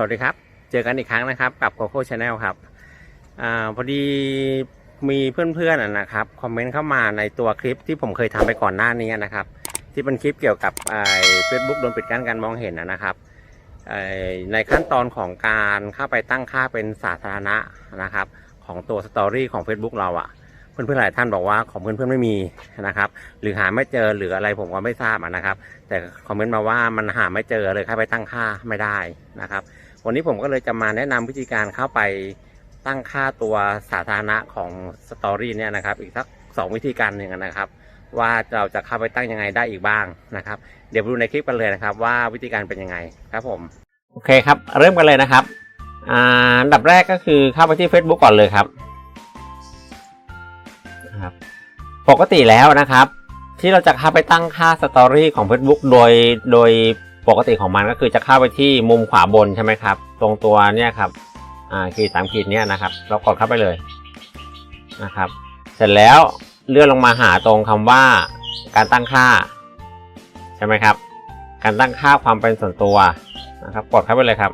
สวัสดีครับ เจอกันอีกครั้งนะครับ กับ Coco Channel ครับอาพอดีมีเพื่อนๆอะนะครับคอมเมนต์เข้ามาในตัวคลิปที่ผมเคยทำไปก่อนหน้านี้นะครับ ที่เป็นคลิปเกี่ยวกับเฟซบุ๊กโดนปิดกั้นการมองเห็นนะครับในขั้นตอนของการเข้าไปตั้งค่าเป็นสาธารณะนะครับ ของตัวสตอรี่ของ Facebook เราอะเพื่อนๆหลายท่านบอกว่าของเพื่อนๆไม่มีนะครับ หรือหาไม่เจอหรืออะไรผมก็ไม่ทราบนะครับ แต่คอมเมนต์มาว่ามันหาไม่เจอเลยเข้าไปตั้งค่าไม่ได้นะครับ วันนี้ผมก็เลยจะมาแนะนำวิธีการเข้าไปตั้งค่าตัวสาธารณะของสตอรี่เนี่ยนะครับ อีกสักสองวิธีการหนึ่งนะครับ ว่าเราจะเข้าไปตั้งยังไงได้อีกบ้างนะครับ เดี๋ยวดูในคลิปกันเลยนะครับ ว่าวิธีการเป็นยังไงครับผมโอเคครับ เริ่มกันเลยนะครับอ่าอันดับแรกก็คือเข้าไปที่ Facebook ก่อนเลยครับครับ ปกติแล้วนะครับ ที่เราจะเข้าไปตั้งค่าสตอรี่ของ Facebook โดยโดย ปกติของมันก็คือจะเข้าไปที่มุมขวาบนใช่ไหมครับ ตรงตัวเนี่ยครับอ่าขีดสามขีดเนี่ยนะครับ เรากดเข้าไปเลยนะครับ เสร็จแล้วเลื่อนลงมาหาตรงคำว่าการตั้งค่าใช่ไหมครับ การตั้งค่าความเป็นส่วนตัวนะครับ กดเข้าไปเลยครับ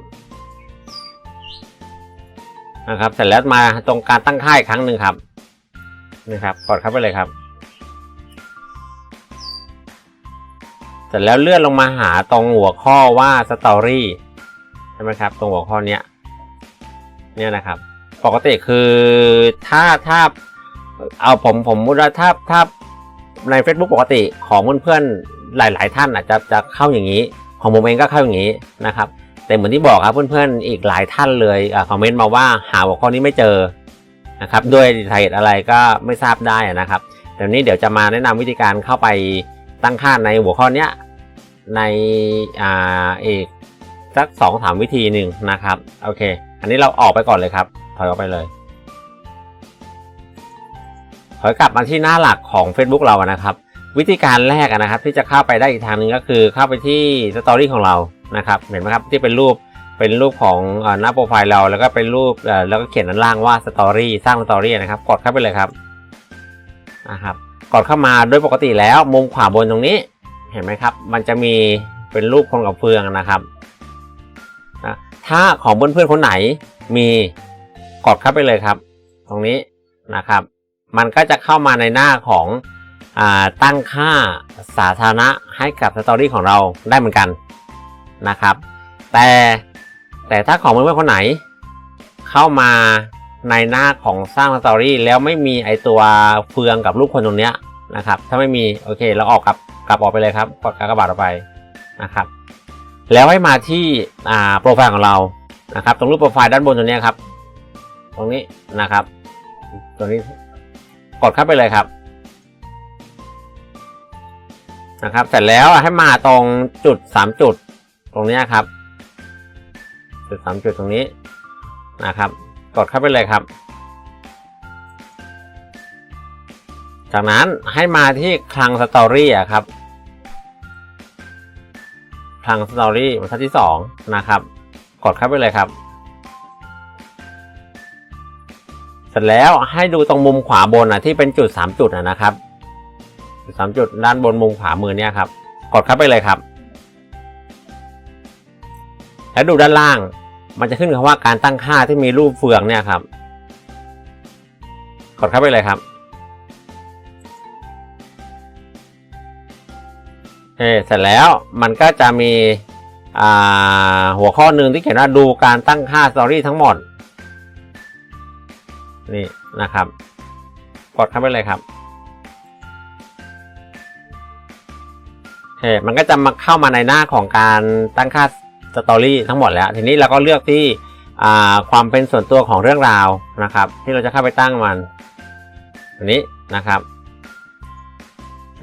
นะครับ เสร็จแล้วมาตรงการตั้งค่าอีกครั้งหนึ่งครับนี่ครับกดเข้าไปเลยครับ ร็จแล้วเลื่อนลงมาหาตรงหัวข้อว่าสตอรี่ใช่ไหมครับ ตรงหัวข้อเนี้ยเนี่ยนะครับ ปกติคือถ้าถ้าเอาผมผมพูดว่าถ้าถ้าใน Facebook ปกติของเพื่อนๆหลาย ๆ ท่านอาจจะจะเข้าอย่างนี้ ของผมเองก็เข้าอย่างนี้นะครับ แต่เหมือนที่บอกครับเพื่อนๆอีกหลายท่านเลยคอมเมนต์มาว่าหาหัวข้อนี้ไม่เจอนะครับด้วยสาเหตุอะไรก็ไม่ทราบได้นะครับเดี๋ยวนี้เดี๋ยวจะมาแนะนำวิธีการเข้าไปตั้งค่าในหัวข้อเนี้ย ในอ่าอีกสักสองสามวิธีหนึ่งนะครับ โอเค อันนี้เราออกไปก่อนเลยครับ ถอยออกไปเลยถอยกลับมาที่หน้าหลักของ Facebook เรานะครับ วิธีการแรกนะครับ ที่จะเข้าไปได้อีกทางหนึงก็คือเข้าไปที่สตอรี่ของเรานะครับ เห็นไหมครับที่เป็นรูปเป็นรูปของหน้าโปรไฟล์เราแล้วก็เป็นรูปแล้วก็เขียนด้านล่างว่าสตอรี่สร้างสตอรี่นะครับ กดเข้าไปเลยครับนะครับกดเข้ามาโดยปกติแล้วมุมขวาบนตรงนี้ เห็นไหมครับ มันจะมีเป็นรูปคนกับเฟืองนะครับนะถ้าของเพื่อนๆคนไหนมีกดเข้าไปเลยครับ ตรงนี้นะครับ มันก็จะเข้ามาในหน้าของอตั้งค่าสาธารณะให้กับสตอรี่ของเราได้เหมือนกันนะครับ แต่แต่ถ้าของเพื่อนๆคนไหน เข้ามาในหน้าของสร้างสตอรี่แล้วไม่มีไอตัวเฟืองกับรูปคนตรงเนี้ย นะครับ ถ้าไม่มีโอเค เราออกกลับกลับออกไปเลยครับกดกากบาทออกไปนะครับ แล้วให้มาที่อ่าโปรไฟล์ของเรานะครับ ตรงรูปโปรไฟล์ด้านบนตรงเนี้ยครับ ตรงนี้นะครับ ตรงนี้กดเข้าไปเลยครับนะครับ เสร็จแล้วให้มาตรงจุดสามจุด ตรงเนี้ยครับ จุดสามจุดตรงนี้นะครับ กดเข้าไปเลยครับ จากนั้นให้มาที่คลังสตอรี่อะครับ คลังสตอรี่บรรทัดที่สองนะครับ กดเข้าไปเลยครับ เสร็จแล้วให้ดูตรงมุมขวาบนอะที่เป็นจุดสามจุดอะนะครับจุดสามจุดด้านบนมุมขวามือเนี่ยครับ กดเข้าไปเลยครับ แล้วดูด้านล่าง มันจะขึ้นคำว่าการตั้งค่าที่มีรูปเฟืองเนี่ยครับ กดเข้าไปเลยครับ เอเสร็จแล้วมันก็จะมีหัวข้อหนึ่งที่เขียนว่าดูการตั้งค่าสตอรี่ทั้งหมด นี่นะครับ กดเข้าไปเลยครับเอมันก็จะมาเข้ามาในหน้าของการตั้งค่าสตอรี่ทั้งหมดแล้ว ทีนี้เราก็เลือกที่ความเป็นส่วนตัวของเรื่องราวนะครับ ที่เราจะเข้าไปตั้งมันตัวนี้นะครับ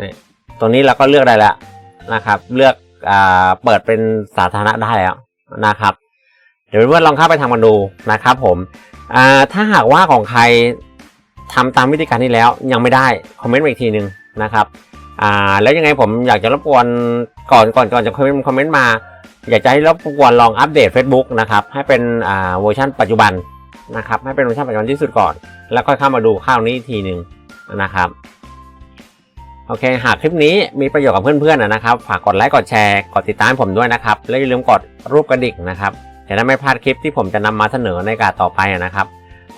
นี่ตรงนี้เราก็เลือกได้แล้ว นะครับ เลือกอ่าเปิดเป็นสาธารณะได้แล้วนะครับ เดี๋ยวเพื่อนลองเข้าไปทำกันดูนะครับ ผมอ่าถ้าหากว่าของใครทำตามวิธีการนี้แล้วยังไม่ได้คอมเมนต์มาอีกทีหนึ่งนะครับอ่าแล้วยังไงผมอยากจะรบกวนก่อนก่อนก่อนจะคอมเมนต์คอมเมนต์มา อยากจะให้รบกวนลองอัปเดต Facebook นะครับให้เป็นอ่าเวอร์ชันปัจจุบันนะครับให้เป็นเวอร์ชันปัจจุบันที่สุดก่อน แล้วค่อยเข้ามาดูข้าวนี้อีกทีหนึ่งนะครับ โอเค หากคลิปนี้มีประโยชน์กับเพื่อนๆนะครับ ฝากกดไลค์ กดแชร์ กดติดตามผมด้วยนะครับ และอย่าลืมกดรูปกระดิ่งนะครับจะจะได้ไม่พลาดคลิปที่ผมจะนำมาเสนอในการต่อไปนะครับ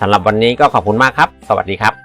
สำหรับวันนี้ก็ขอบคุณมากครับ สวัสดีครับ